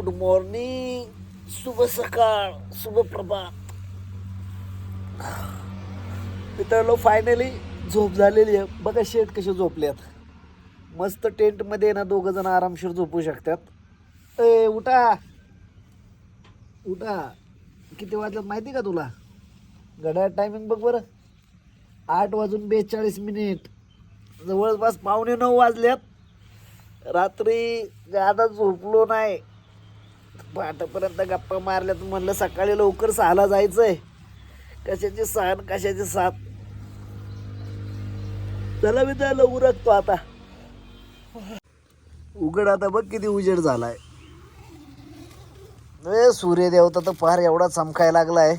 Good morning शुभ सकाळ शुभ प्रभात मित्रांनो फायनली झोप झालेली आहे. बघा शेट कसे झोपल्यात मस्त टेंटमध्ये ना दोघं जण आरामशीर झोपू शकतात. ए उठा. उठा. किती वाजल्यात माहिती का तुला? घड्याळ टायमिंग बघ बरं. आठ वाजून बेचाळीस मिनिट जवळपास पावणे नऊ वाजल्यात. रात्री जादा झोपलो नाही. पहाटेपर्यंत गप्पा मारल्यात म्हणलं सकाळी लवकर सहाला जायचंय. कशाची सहा कशाचे कशाची सात? चला मी त्याला उरकतो आता. उघड आता बघ किती उजेड झालाय. ए सूर्यदेवता तर फार एवढा चमकायला लागलाय.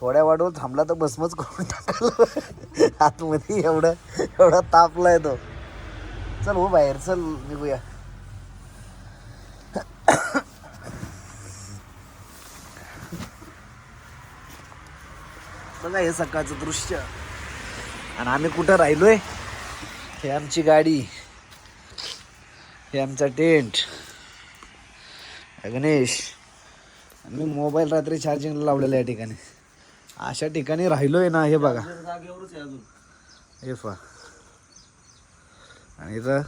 थोड्या वाढवून थांबला तर भस्मच करून टाकलं. आतमध्ये एवढं एवढा तापलाय तो. चल हो बाहेर चल निघूया. बघा हे सकाळचं दृश्य. आणि आम्ही कुठं राहिलोय? हे आमची गाडी. हे आमचा टेंट. गणेश. मी मोबाईल रात्री चार्जिंगला लावलेला या ठिकाणी. अशा ठिकाणी राहिलोय ना हे बघा. हे पहा. आणि इथं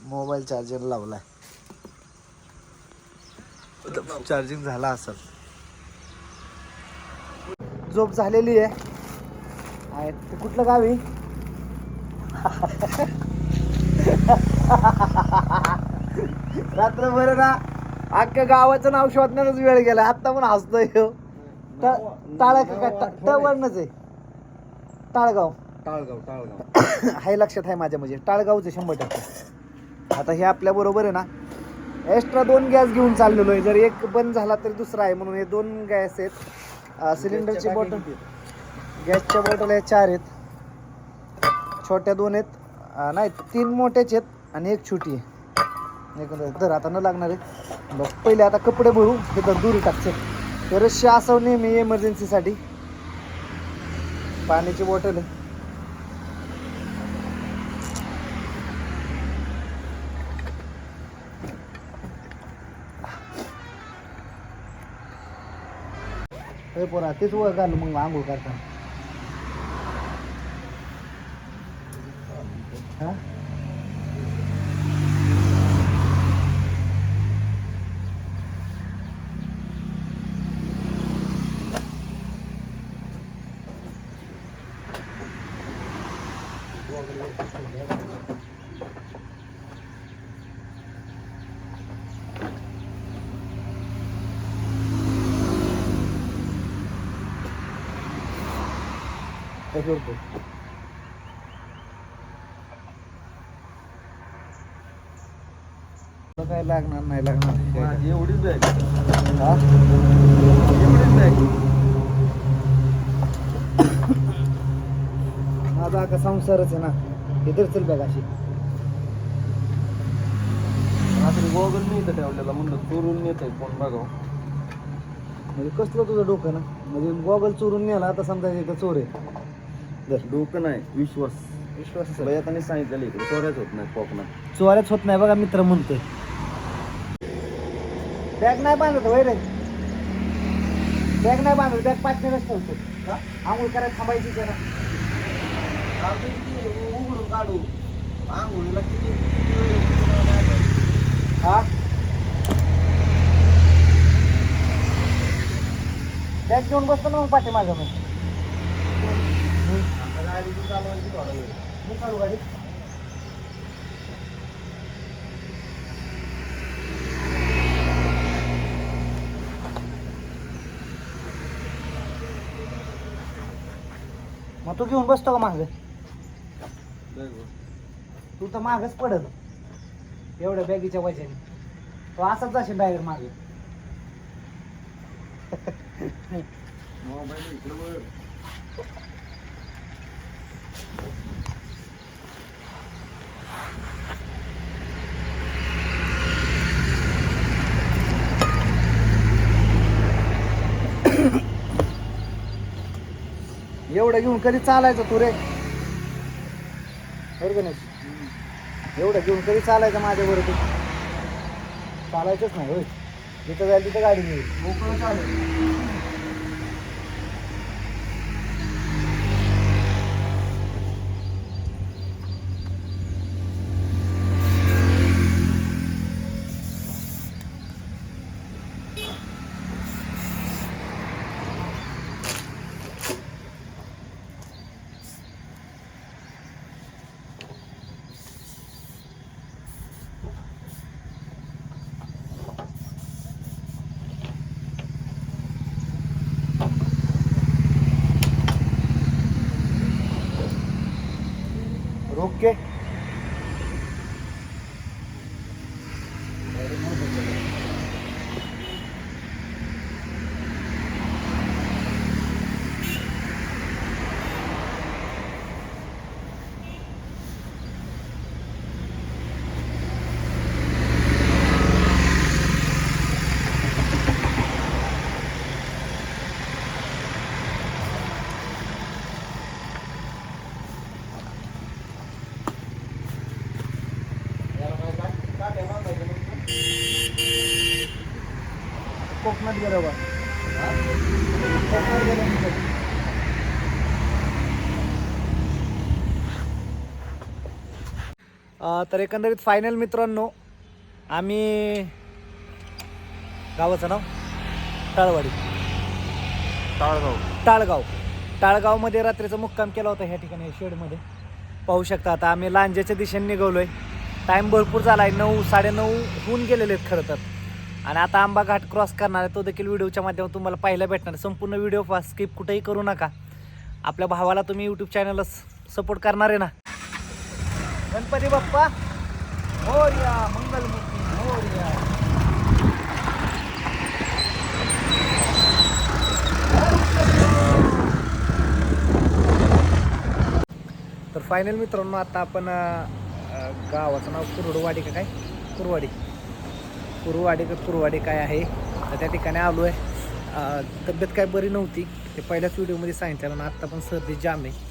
मोबाईल चार्जर लावलाय. चार्जिंग झाला असेल. झोप झालेली आहे. ते कुठलं गाव आहे? रात्रभर ना अख्ख्या गावाचं नाव शोधण्यातच वेळ गेला. आत्ता पण हसतोय टाळ टवरणच आहे. टाळगाव टाळगाव टाळगाव हाय लक्षात आहे माझ्या म्हणजे. टाळगावचं शंभर टक्के. आता हे आपल्या बरोबर आहे ना एक्स्ट्रा दोन गॅस घेऊन चाललेलो आहे. जर एक बंद झाला तर दुसरा आहे म्हणून हे दोन गॅस आहेत. सिलेंडरची बॉटल गॅसच्या बॉटल या चार आहेत. छोट्या दोन आहेत. नाही तीन मोठ्याच आहेत आणि एक छोटी आहे. दर आता न लागणार. आहे बस पहिले आता कपडे भरू हे तर दुरी टाकचे तरच असावं नेहमी एमर्जन्सीसाठी पाण्याची बॉटल आहे. हे पोरा तेच वर घाल मग आंघोळ करताना हा? कशावर तो? तुला काय लागणार नाही लागणार माझी एवढीच आहे. हा? एवढीच माझा आता संसारच आहे ना. इतर चल बघ अशी. रात्री गोगल मी इथं ठेवलेला म्हणलं चोरून नेत आहे कोण बघाव. म्हणजे कसलं तुझं डोकं ना? म्हणजे गॉगल चोरून नेला आता समजा इथं चोर आहे. डोकं नाही विश्वास. विश्वास. बयाताने सांगितलेलं इकडे. चोऱ्याच होत नाही कोकणात. चोऱ्याच होत नाही बघा मित्र म्हणतोय. बॅग नाही बांधत वय रे. बॅग नाही बांधत बॅग पाचण्यालाच ठेवतो आंघोळ करायला थांबायची जरा. उघडून काढू आंघोळीला किती हा? बॅग घेऊन बसतो ना मग पाठी माझं मग गाडी चालवायची थोडा वेळ चालू गाडी. मग तू घेऊन बसतो का मागं? तू तर मागच पडत एवढ्या बॅगीच्या वजन. तो असाच जाशील बॅग मागे. मोबाईल एवढं घेऊन कधी चालायचं तू रे? बरं का नाही एवढं घेऊन कधी चालायचं माझ्या बरोबर? चालायचंच नाही होय. जिथं जाईल तिथं गाडी घेईल. मोकळं चालेल ઓકે तर एकंदरीत फायनल मित्रांनो आम्ही गावाचं नाव? टाळवाडी. टाळगाव. टाळगाव. टाळगावमध्ये रात्रीचा मुक्काम केला होता ह्या ठिकाणी शेडमध्ये. पाहू शकता आता आम्ही लांज्याच्या दिशेने निघवलोय टाईम भरपूर झाला आहे नऊ साडेनऊ होऊन गेलेले आहेत खरं तर. आणि आता आंबा घाट क्रॉस करणार आहे तो देखील व्हिडिओच्या माध्यमातून तुम्हाला पाहायला भेटणार आहे. संपूर्ण व्हिडिओ स्किप कुठेही करू नका. आपल्या भावाला तुम्ही यूट्यूब चॅनलला सपोर्ट करणार आहे ना? गणपती बाप्पा. हो मोर्या मंगलमूर्ती. हो मोर्या तर फायनल मित्रांनो आता आपण गावाचं नाव कुरडवाडी का काय? कुरवाडी. कुरवाडी का कुरवाडी काय आहे? तर त्या ठिकाणी आलो आहे. तब्येत काय बरी नव्हती. ते पहिल्याच व्हिडिओमध्ये सांगितलं आणि आत्ता पण सर्दी जाम आहे.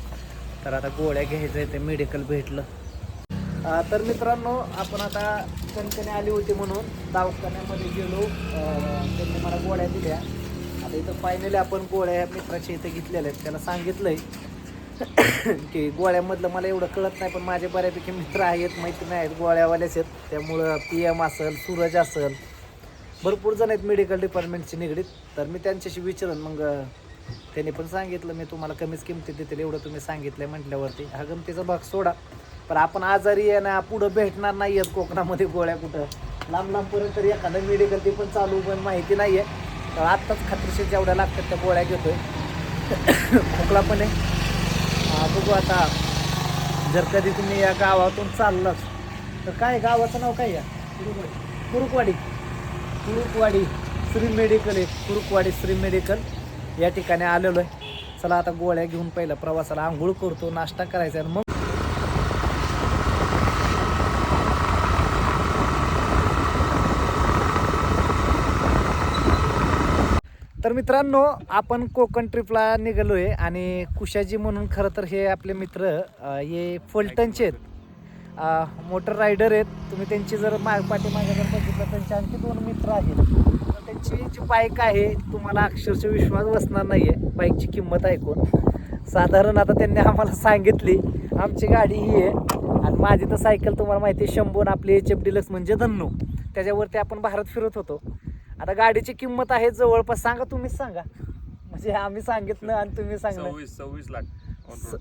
तर आता गोळ्या घ्यायचं आहे ते मेडिकल भेटलं. तर मित्रांनो आपण आता कणकणी आली होती म्हणून दवाखान्यामध्ये गेलो. त्यांनी मला गोळ्या दिल्या. आता इथं फायनली आपण गोळ्या मित्राच्या इथं घेतलेल्या आहेत. त्याला सांगितलंय की गोळ्यामधलं मला एवढं कळत नाही पण माझे बऱ्यापैकी मित्र आहेत मैत्रिणी आहेत गोळ्यावालेच आहेत. त्यामुळं पी एम असेल सूरज असेल भरपूर जण आहेत मेडिकल डिपार्टमेंटशी निगडीत. तर मी त्यांच्याशी विचारून मग अं, त्यांनी पण सांगितलं मी तुम्हाला कमीच किमतीत देतील एवढं तुम्ही सांगितलं म्हटल्यावरती. हा गमतीचा भाग सोडा. पण आपण आजारी आहे ना पुढं भेटणार नाही आहेत कोकणामध्ये गोळ्या कुठं. लांब लांबपर्यंत तरी एखादं मेडिकल ते पण चालू पण माहिती नाही आहे तर आत्ताच खात्रीशीर जेवढ्या लागतात त्या गोळ्या घेतोय. खोकला पण आहे. बघू आता. जर कधी तुम्ही या गावातून चाललाच तर काय गावाचं नाव काय या कुरुकवाडी. कुरुकवाडी श्री मेडिकल आहे. कुरुकवाडी श्री मेडिकल या ठिकाणी आलेलो आहे. चला आता गोळ्या घेऊन पहिला प्रवासाला आंघोळ करतो नाश्ता करायचा आणि मग तर मित्रांनो आपण कोकण ट्रिपला निघालो आहे आणि कुशाजी म्हणून खरं तर हे आपले मित्र हे फलटणचे आहेत. मोटर रायडर आहेत. तुम्ही त्यांची जर माग पाठीमागे जर बघितलं त्यांचे आणखी दोन मित्र आहेत. तर त्यांची जी बाईक आहे तुम्हाला अक्षरशः विश्वास बसणार नाही आहे बाईकची किंमत ऐकून. साधारण आता त्यांनी आम्हाला सांगितली आमची गाडी ही आहे. आणि माझी तर सायकल तुम्हाला माहिती आहे शंभून आपली एच एफ डिलक्स म्हणजे धन्नू. त्याच्यावरती आपण भारत फिरत होतो. आता गाडीची किंमत आहे जवळपास सांगा तुम्हीच सांगा. म्हणजे आम्ही सांगितलं आणि तुम्ही सांगलं सव्वीस सव्वीस लाख. स-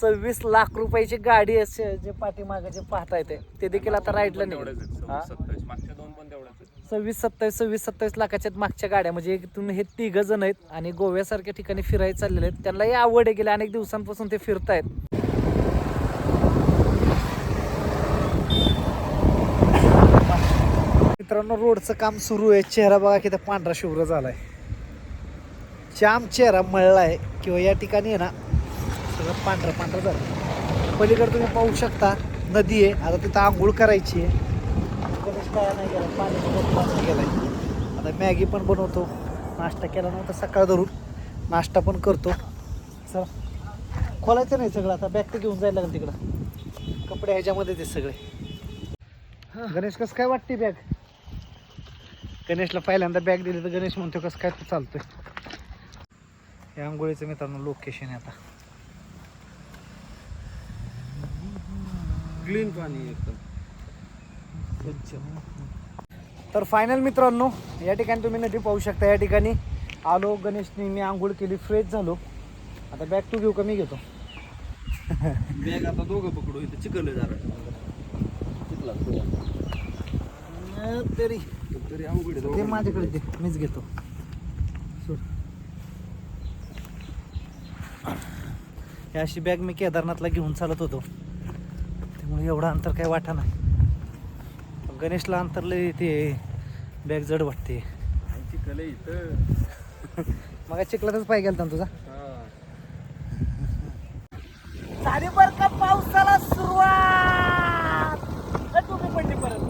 सव्वीस लाख रुपयाची गाडी असे जे पाठीमागे जे पाहताय ते ते देखील आता राईटला पण तेवढ्याच आहेत, हा? सव्वीस सत्तावीस. मागच्या दोन पण तेवढ्याच आहेत. सव्वीस सत्तावीस सव्वीस सत्तावीस लाखाच्या आहेत मागच्या गाड्या. म्हणजे एक तुम्ही हे तिघ जण आहेत आणि गोव्यासारख्या ठिकाणी फिरायला चाललेले आहेत. त्यांनाही आवड आहे गेल्या अनेक दिवसांपासून ते फिरतायत. मित्रांनो रोडचं काम सुरू आहे. चेहरा बघा किती पांढरा शुभ्र झालाय. जाम चेहरा मळला आहे किंवा या ठिकाणी आहे ना सगळं पांढरं पांढरं झालं पलीकडे तुम्ही पाहू शकता नदी आहे. आता तिथं आंघोळ करायची आहे. काय नाही गेला पाणी गेलाय. आता मॅगी पण बनवतो. नाश्ता केला नव्हता सकाळ धरून. नाश्ता पण करतो. चला. खोलायचं नाही सगळं आता. बॅग तर घेऊन जायला लागेल तिकडं. कपडे ह्याच्यामध्ये ते सगळे. गणेश कसं काय वाटते बॅग? गणेशला पहिल्यांदा बॅग दिली तर गणेश म्हणतो कसं काय तू चालतोय? हे आंघोळीचं मित्रांनो लोकेशन आहे आता. क्लीन पाणी एकदम. स्वच्छ. तर फायनल मित्रांनो या ठिकाणी तुम्ही नदी पाहू शकता. या ठिकाणी आलो गणेशने मी आंघोळ केली फ्रेश झालो. आता बॅग तू घेऊ का? मी घेतो. बॅग आता दोघं पकडू इथं चिकल तरी तरी. ते. माझ्याकडे दे मीच घेतो. ही अशी बॅग मी केदारनाथला घेऊन चालत होतो. त्यामुळे एवढं अंतर काही वाटा नाही. गणेशला अंतर लय ते बॅग जड वाटते. मग चिखलातच पाय गेलता ना तुझा हा झाली बर का पावसाला सुरुवात ए, टोपी पडली परत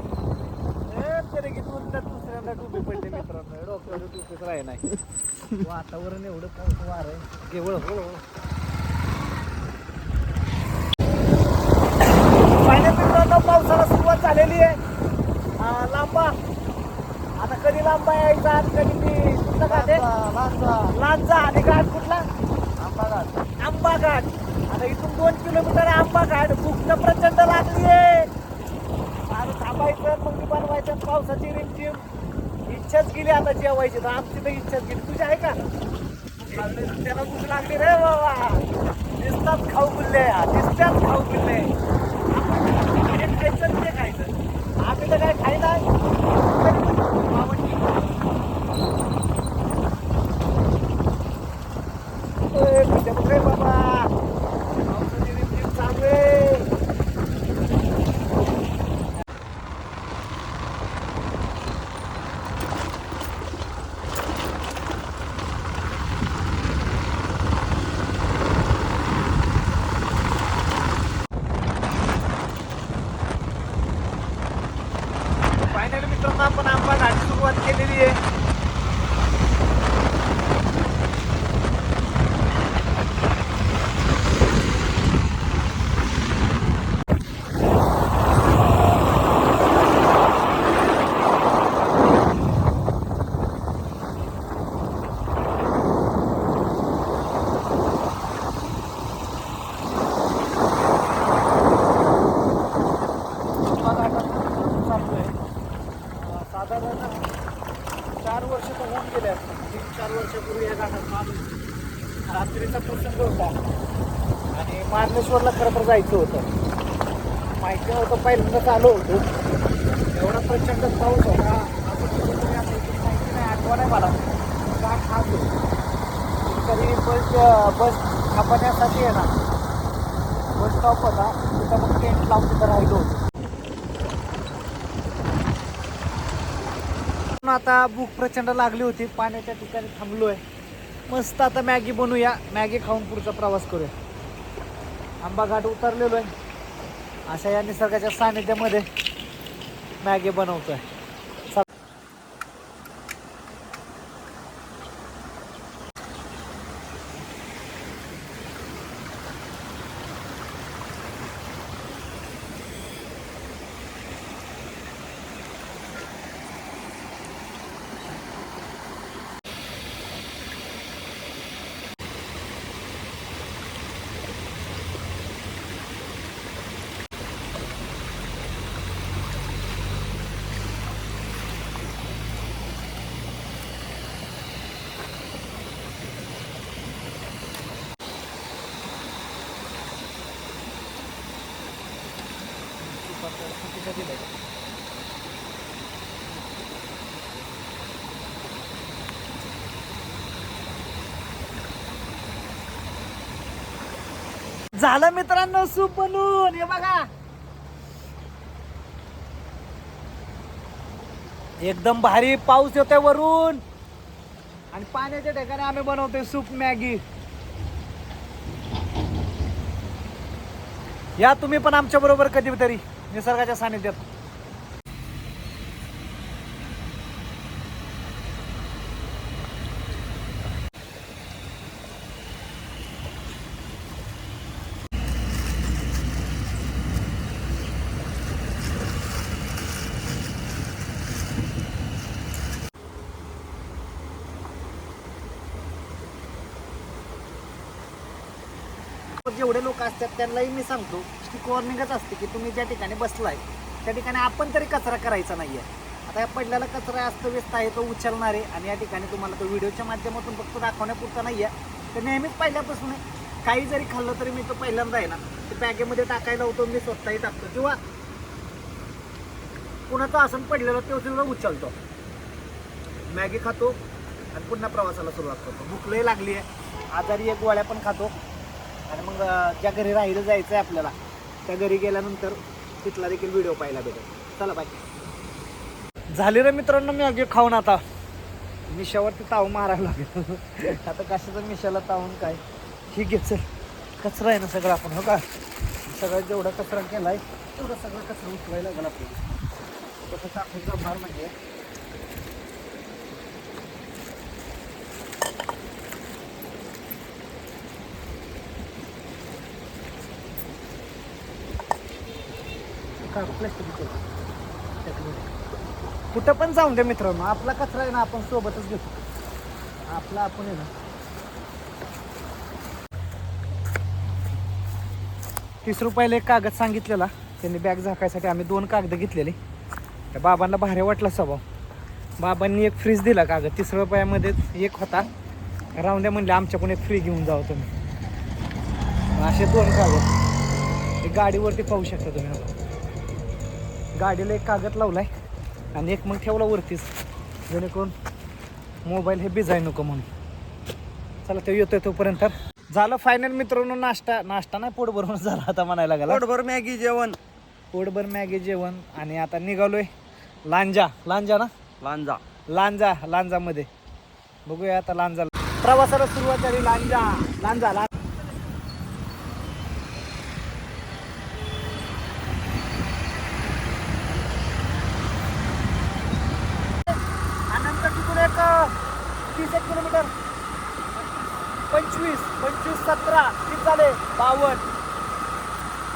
ए, तरी की दोनदा दुसऱ्यांदा टोपी पडली राही नाही. वातावरण एवढं पाऊस वार आहे. केवळ. हो पावसाला सुरुवात झालेली आहे. लांबा. आता कधी लांबा यायचा आणि कधी मी कुठला घाट आहे? लांजा आणि घाट कुठला? आंबा घाट. आंबा घाट आता इथून दोन किलोमीटर आंबा घाट भूक प्रचंड लागली आहे आता थांबायचं मग बनवायचं पावसाची रिमझिम. इच्छाच गेली आता जेवायची. तर आमची तर इच्छाच गेली तुझी आहे का? त्याला भूक लागली रे बाबा. दिसतात खाऊ पिल्ले. दिसतात खाऊ पिल्ले. आपण खायचं ते खायचं. आम्ही तर काय खायला बाबा पावसाची रिमझिम चालू आहे फायनली मित्रांनो आपण आंबा घाट सुरुवात केलेली आहे आंबा घाटात चाललोय अं, साधारण चार काम केलं तीन चार वर्षापूर्वी या घाटात माणूस रात्रीचा प्रसंग होता. आणि मार्लेश्वरला खरं तर जायचं होतं. माहिती नव्हतं पहिल्यांदाच आलो होतो. एवढा प्रचंड पाऊस होता. अजून माहिती नाही आठवण आहे मला. घाट हाच तरी बस बस थांबण्यासाठी आहे ना. बस स्टॉप होता. तिथं मग टेंट लावून तिथं राहिलो होतो. आता भूक प्रचंड लागली होती. पाण्याच्या ठिकाणी थांबलोय. मस्त आता मॅगी बनवूया मॅगी खाऊन पुढचा प्रवास करूया. आंबा घाट उतरलेलो आहे अशा या निसर्गाच्या सानिध्यामध्ये मॅगी बनवतोय. आहे झालं मित्रांनो सूप बनून हे बघा. एकदम भारी पाऊस येतोय वरून. आणि पाण्याच्या ठिकाणी आम्ही बनवतोय सूप मॅगी. या तुम्ही पण आमच्या बरोबर कधीतरी निसर्गाच्या सानिध्यात जेवढे लोक असतात त्यांनाही मी सांगतो की वॉर्निंगच असते की तुम्ही ज्या ठिकाणी बसलाय त्या ठिकाणी आपण तरी कचरा करायचा नाही आहे आता या पडलेला कचरा अस्तव्यस्त आहे तो उचलणार आहे आणि या ठिकाणी तुम्हाला तो व्हिडिओच्या माध्यमातून फक्त दाखवण्यापुरता नाही आहे तर नेहमीच पहिल्यापासून काही जरी खाल्लं तरी मी तो पहिल्यांदा आहे ना ते बॅगेमध्ये टाकायला होतो मी स्वतःही टाकतो. किंवा कुणाचं आसन पडलेलं तो सुद्धा उचलतो. मॅगी खातो आणि पुन्हा प्रवासाला सुरुवात करतो. भूक लागली आहे आजारी एक गोळ्या पण खातो. आणि मग ज्या घरी राहिलं जायचं आहे आपल्याला त्या घरी गेल्यानंतर तिथला देखील व्हिडिओ पाहायला भेटेल. चला बाय झाले रे मित्रांनो मी अगे खाऊन आता. मिशावरती ताव मारायला लागेल. आता कशाचं मिशाला तावून काय? ठीक आहे चल. कचरा आहे ना सगळं आपण हो का? सगळं जेवढा कचरा केला आहे तेवढा सगळा कचरा उचलायला लागला आपल्याला. तसं टाकून जमणार म्हणजे काढू प्लॅस्टिक कुठं पण जाऊन दे मित्रांनो. आपला कचरा आहे ना आपण सोबतच घेतो. आपला आपण आहे ना. तीस रुपयाला एक कागद सांगितलेला. त्यांनी बॅग झाकायसाठी आम्ही दोन कागद घेतलेले. त्या बाबांना भारी वाटला स्वभाव. बाबांनी एक फ्रीज दिला कागद. तीस रुपयामध्ये एक होता. राहून द्या म्हणले आमच्याकडून एक फ्री घेऊन जावं तुम्ही. असे दोन कागद. गाडीवरती पाहू शकता तुम्ही. गाडीला एक कागद लावलाय आणि एक मग ठेवला वरतीच. जेणेकरून मोबाईल हे भिजाय नको म्हणून. चला ते येतोय तोपर्यंत. झालं फायनल मित्रांनो नाश्ता. नाश्ता नाही पोट भरून झाला आता म्हणायला लागला. पोटभर मॅगी जेवण. पोटभर मॅगी जेवण. आणि आता निघालोय लांजा. लांजा ना? लांजा. लांजा. लांजामध्ये. बघूया आता लांजा प्रवासाला सुरुवात झाली लांजा. लांजा लांजा. तीस एक किलोमीटर. पंचवीस पंचवीस सतरा किती झाले बावन्न.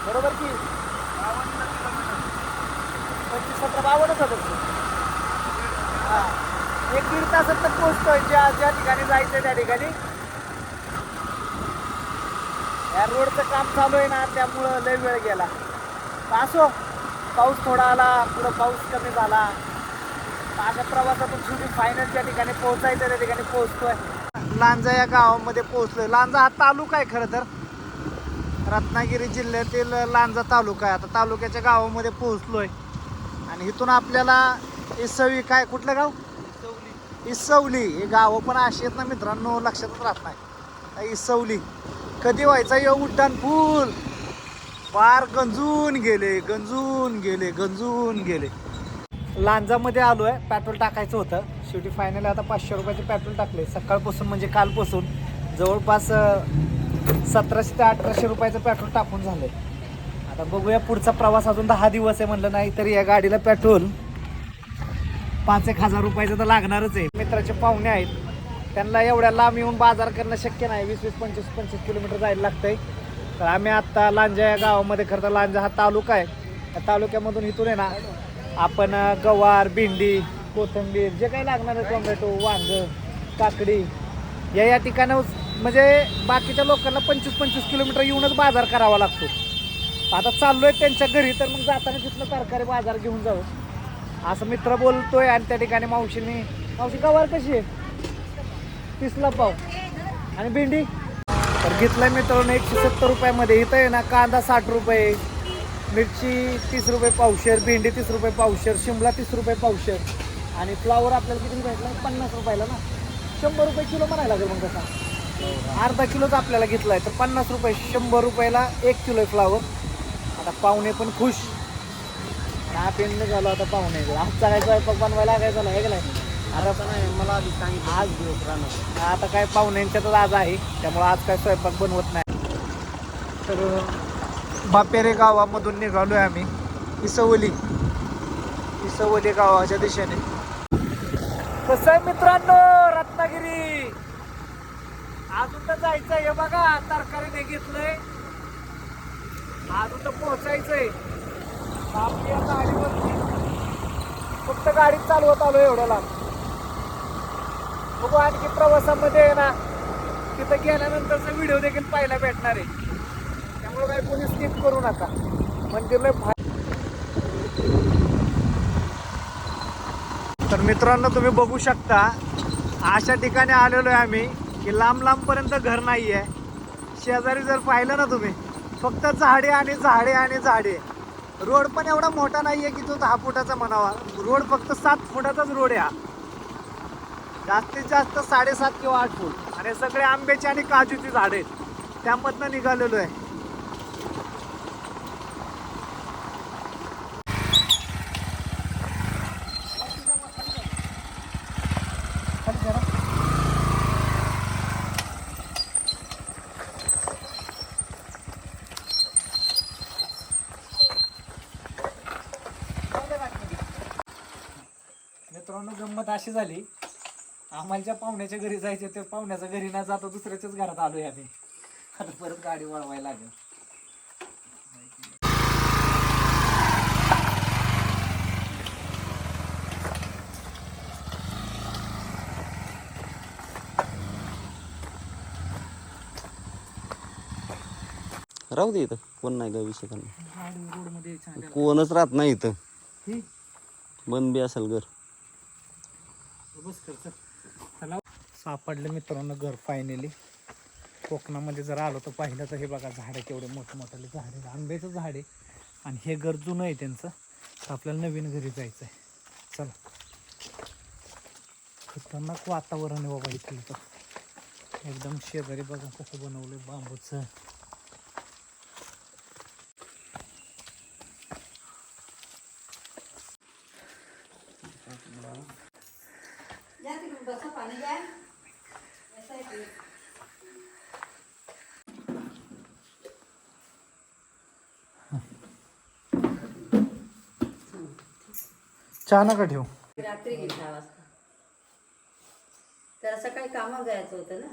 बरोबर की? पंचवीस सतरा बावन्नच होतं हा. एक दीड तासात तर पोहोचतोय. ज्या ज्या ठिकाणी जायचं त्या ठिकाणी. या रोडचं काम चालू आहे ना त्यामुळं लय वेळ गेला. असो पाऊस थोडा आला पुढं पाऊस कमी झाला. माझ्या प्रवासातून शेवटी फायनलच्या ठिकाणी पोहोचायचं त्या ठिकाणी पोहोचतोय. लांजा या गावामध्ये पोहोचलोय. लांजा हा तालुका आहे खरं तर. रत्नागिरी जिल्ह्यातील लांजा तालुका आहे. आता तालुक्याच्या गावामध्ये पोहोचलोय. आणि इथून आपल्याला इसवी काय कुठलं गाव? इसवली. हे गावं पण अशी आहेत ना मित्रांनो लक्षातच राहत नाही. इसवली. कधी व्हायचा? यो उड्डाण फुल फार गंजून गेले गंजून गेले गंजून गेले. लांजामध्ये आलो आहे पेट्रोल टाकायचं होतं. शेवटी फायनली आता पाचशे रुपयाचे पेट्रोल टाकले सकाळपासून म्हणजे कालपासून. जवळपास सतराशे ते अठराशे रुपयाचं पेट्रोल टाकून झालंय. आता बघूया पुढचा प्रवास अजून दहा दिवस आहे म्हणलं नाही तरी या गाडीला पेट्रोल पाच एक हजार रुपयाचं तर लागणारच आहे. मित्राचे पाहुणे आहेत. त्यांना एवढ्या लांब येऊन बाजार करणं शक्य नाही. वीस वीस पंचवीस पंचवीस किलोमीटर जायला लागतंय. तर आम्ही आत्ता लांजा या गावामध्ये खरं तर लांजा हा तालुका आहे. त्या तालुक्यामधून इथून आहे ना आपण गवार भेंडी कोथिंबीर जे काही लागणार आहे टोमॅटो वांग काकडी या या ठिकाणं म्हणजे बाकीच्या लोकांना पंचवीस पंचवीस किलोमीटर येऊनच बाजार करावा लागतो. आता चाललोय त्यांच्या घरी तर मग जाताना तिथलं तरकारी बाजार घेऊन जाऊ. असं मित्र बोलतोय आणि त्या ठिकाणी मावशीने मावशी गवार कशी आहे? तीसला पाव. आणि भेंडी? तर घेतलाय मित्रांनो एकशे सत्तर रुपयामध्ये. इथं आहे ना कांदा साठ रुपये. मिरची तीस रुपये पावशेर भेंडी तीस रुपये पावशेर शिमला तीस रुपये पावशेर. आणि फ्लावर आपल्याला किती भेटला? पन्नास रुपयाला ना? शंभर रुपये किलो म्हणायला लागेल मग तसा. अर्धा किलोच आपल्याला घेतलाय तर पन्नास रुपये शंभर रुपयाला एक किलो आहे फ्लावर आता पाहुणे पण खुश. हा पेन झालो आता पाहुणे. आजचा काय स्वयंपाक बनवायला लागायचा नाही हे नाही? आता नाही मला आधी सांगितलं. आज दिवस राहणार. आता काय पाहुण्यांच्यातच आज आहे त्यामुळं आज काय स्वयंपाक बनवत नाही. तर बापेरे गावामधून निघालो आहे आम्ही. इसवली. इसवली गावाच्या दिशेने. कसं आहे मित्रांनो? रत्नागिरी. अजून तर जायचंय. आहे बघा तरकारीने घेतलंय. अजून तर पोहोचायचंय. आपल्या गाडीवरती. फक्त गाडी चालवत आलो एवढ्या लांब. बघू आणखी प्रवासामध्ये आहे ना तिथं गेल्यानंतरचा व्हिडिओ देखील पाहायला भेटणार आहे. त्यामुळे काही कोणी स्किप करू नका. मंदिर लय भारी. तर मित्रांनो तुम्ही बघू शकता अशा ठिकाणी आलेलो आहे आम्ही की लांब लांबपर्यंत घर नाही आहे शेजारी जर पाहिलं ना तुम्ही फक्त झाडे आणि झाडे आणि झाडे. रोड पण एवढा मोठा नाही आहे की तो दहा फुटाचा म्हणावा. रोड फक्त सात फुटाचाच रोड आहे हा. जास्तीत जास्त साडेसात किंवा आठ फूट. आणि सगळे आंब्याची आणि काजूची झाडे. आहेत त्यामधनं निघालेलो आहे मित्रांनो गंमत अशी झाली. आम्हाला ज्या पाहुण्याच्या घरी जायचे ते पाहुण्याच्या घरी न जाता दुसऱ्याच्याच घरात आलोय आम्ही. आता परत गाडी वळवायला लागेल. राहू दे इथं. कोण नाही काय विषय कोणच राहत नाही इथं. बंद बी असेल घर. कर चला. सापडलं मित्रांनो घर फायनली कोकणामध्ये जर आलो तर पाहिलं तर हे बघा झाडं केवढे मोठमोठाले झाडे आहे आंब्याचं झाड आहे. आणि हे घर जुनं आहे त्यांचं. तर आपल्याला नवीन घरी जायचं आहे चला. खतरनाक वातावरण आहे बाबा इथलं तर. एकदम शेजारी बघा कसं बनवलं बांबूचं. चहा नका ठेवू. रात्री गेली दहा वाजता. सकाळी कामावर जायचं होतं ना?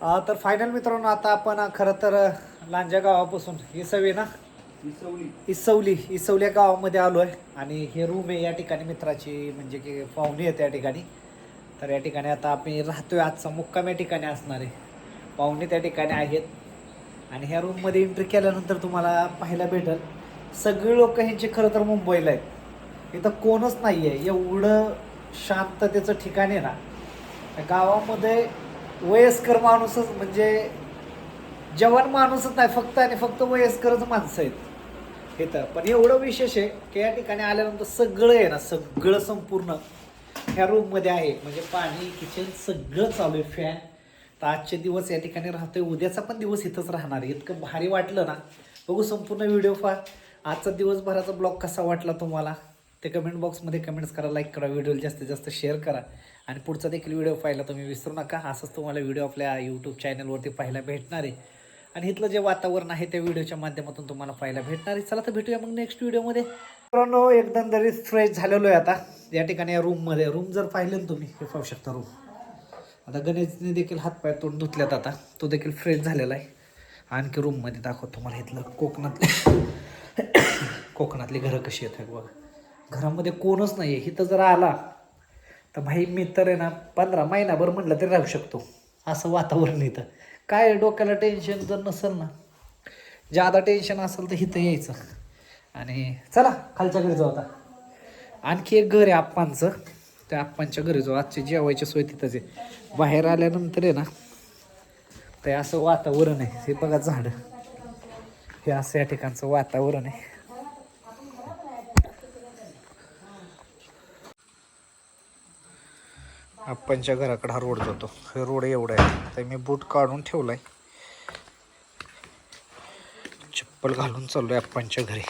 अ, तर फायनल मित्रांनो आता आपण खरं तर लांजा गावापासून इसवी ना? इसवली. इसवली या गावामध्ये आलो आहे आणि हे रूम आहे या ठिकाणी मित्राची म्हणजे की पाहुणे आहेत या ठिकाणी. तर या ठिकाणी आता आम्ही राहतोय आजचा. मुक्काम या ठिकाणी असणार आहे. पाहुणे त्या ठिकाणी आहेत. आणि ह्या रूममध्ये एंट्री केल्यानंतर तुम्हाला पाहायला भेटेल सगळे लोक ह्यांचे खरं तर मुंबईला आहेत. इथं कोणच नाही आहे एवढं शांततेचं ठिकाण आहे ना. गावामध्ये वयस्कर माणूसच म्हणजे जवान माणूसच नाही फक्त आणि फक्त वयस्करच माणसं आहेत. इथं. पण एवढं विशेष आहे की या ठिकाणी आल्यानंतर सगळं आहे ना सगळं संपूर्ण ह्या रूममध्ये आहे. म्हणजे पाणी किचन सगळं चालू आहे. फॅन तर आजचे दिवस या ठिकाणी राहतोय. उद्याचा पण दिवस इथंच राहणार आहे. इतकं भारी वाटलं ना. बघू संपूर्ण व्हिडिओ पहा. आजचा दिवसभराचा ब्लॉग कसा वाटला तुम्हाला? ते कमेंट बॉक्समध्ये कमेंट्स करा लाईक करा व्हिडिओला जास्तीत जास्त शेअर करा. आणि पुढचा देखील व्हिडिओ पाहायला तुम्ही विसरू नका. असंच तुम्हाला व्हिडिओ आपल्या यूट्यूब चॅनलवरती पाहायला भेटणार आहे. आणि इथलं जे वातावरण आहे त्या व्हिडिओच्या माध्यमातून तुम्हाला पाहायला भेटणार आहे. चला तर भेटूया मग नेक्स्ट व्हिडिओमध्ये मित्रांनो एकदम तरी फ्रेश झालेलो आहे आता. या ठिकाणी या रूममध्ये रूम जर पाहिलं ना तुम्ही हे पाहू शकता रूम आता गणेशने देखील हातपाय तोंड धुतल्यात आता. तो देखील फ्रेश झालेला आहे. आणखी रूममध्ये दाखवतो तुम्हाला इथलं कोकणातले. कोकणातली घरं कशी आहेत बघा. घरामध्ये कोणच नाही आहे इथं जर आला तर भाई मी तर आहे ना पंधरा महिनाभर म्हटलं तरी राहू शकतो. असं वातावरण इथं. काय डोक्याला टेन्शन जर नसेल ना ज्यादा टेन्शन असेल तर इथं यायचं. आणि चला खालच्या घरी जाऊ आता. आणखी एक घर आहे आप्पांचं. त्या आप्पांच्या घरी जाऊ. आजची जेवायची सोय तिथंच आहे. बाहेर आल्यानंतर आहे ना ते असं वातावरण आहे. हे बघा झाडं. हे असं या ठिकाणचं वातावरण आहे. आप्पांच्या घराकडे हा रोड जातो. हे रोड एवढा आहे. तर मी बूट काढून ठेवलाय. चप्पल घालून चाललोय आप्पांच्या घरी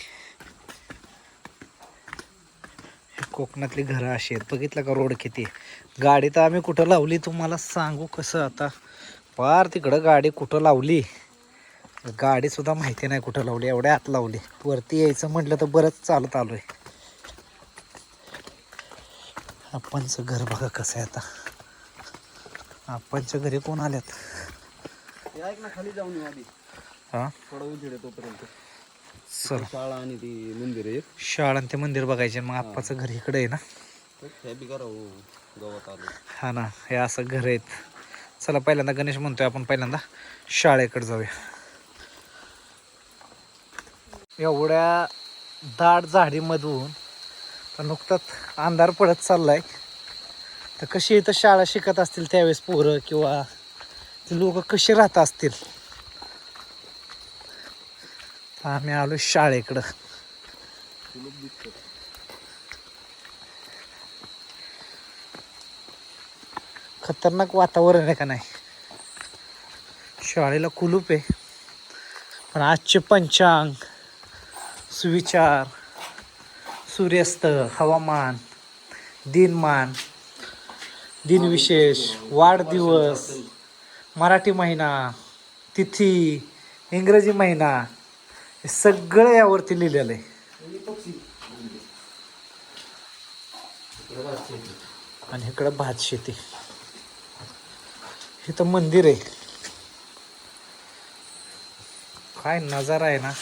हे कोकणातली घरं अशी आहेत. बघितलं का रोड किती आहे? गाडी तर आम्ही कुठं लावली तुम्हाला सांगू कसं आता? पार तिकडं गाडी कुठं लावली? गाडी सुद्धा माहिती नाही कुठं लावली एवढ्या आत लावली. वरती यायचं म्हटलं तर बरंच चालत आलोय. आपणचं घर बघा कसं आहे आता. आपणच्या घरी कोण आल्यात? ना खाली जाऊन हा? थोडा उजेड आहे तोपर्यंत चल. शाळा आणि ती मंदिर आहे शाळा आणि ते मंदिर बघायचे मग आप्पाचं घर इकडे आहे ना? हे बी करा हो गावात आलो. हा ना हे असं घर आहेत. चला पहिल्यांदा गणेश म्हणतोय आपण पहिल्यांदा. शाळेकडे जाऊया. एवढ्या दाट झाडीमधून तर नुकताच अंधार पडत चाललाय. तर कशी इथं शाळा शिकत असतील त्यावेळेस पोरं किंवा ते लोक कसे राहत असतील? आम्ही आलो शाळेकडं. खतरनाक वातावरण आहे का नाही? शाळेला कुलूप आहे. पण आजचे पंचांग सुविचार सूर्यास्त हवामान दिनमान दिनविशेष वाढदिवस मराठी महिना तिथी इंग्रजी महिना हे सगळं यावरती लिहिलेलं आहे. आणि इकडं भात शेती. इथं मंदिर आहे. काय नजारा आहे ना.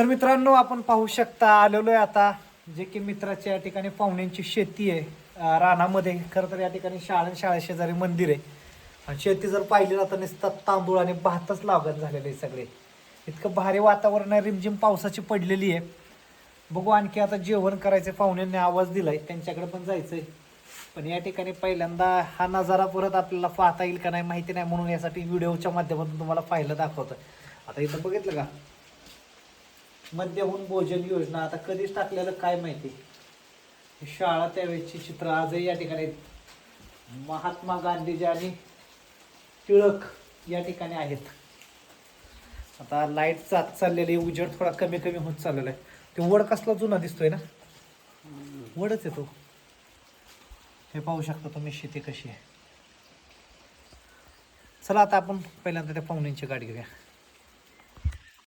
तर मित्रांनो आपण पाहू शकता आलेलो आहे आता जे की मित्राच्या या ठिकाणी पाहुण्यांची शेती आहे रानामध्ये. खरं तर या ठिकाणी शाळा शाळा शेजारी मंदिर आहे. आणि शेती जर पाहिली ना तर तांदूळ आणि भातच लागत झालेले आहे सगळे. इतकं भारी वातावरण आहे रिमझिम पावसाची पडलेली आहे. बघू आणखी आता जेवण करायचं पाहुण्यांनी आवाज दिलाय त्यांच्याकडे पण जायचंय. पण या ठिकाणी पहिल्यांदा हा नजारा परत आपल्याला पाहता येईल का नाही माहिती नाही म्हणून यासाठी व्हिडिओच्या माध्यमातून तुम्हाला पाहिलं दाखवतं आता इथं बघितलं का? मध्यहून भोजन योजना आता कधीच टाकलेलं काय माहिती? शाळा त्यावेळेची चित्र आजही या ठिकाणी आहेत. महात्मा गांधीजी आणि टिळक या ठिकाणी आहेत. आता लाइट चात चाललेली आहे, उजेड थोडा कमी कमी होत चाललेला आहे. ते वड कसला जुना दिसतोय ना? वडच आहे तो. हे पाहू शकता तुम्ही शेती कशी आहे. चला आता आपण पहिल्यांदा त्या पाहुण्यांची गाडी घेऊया.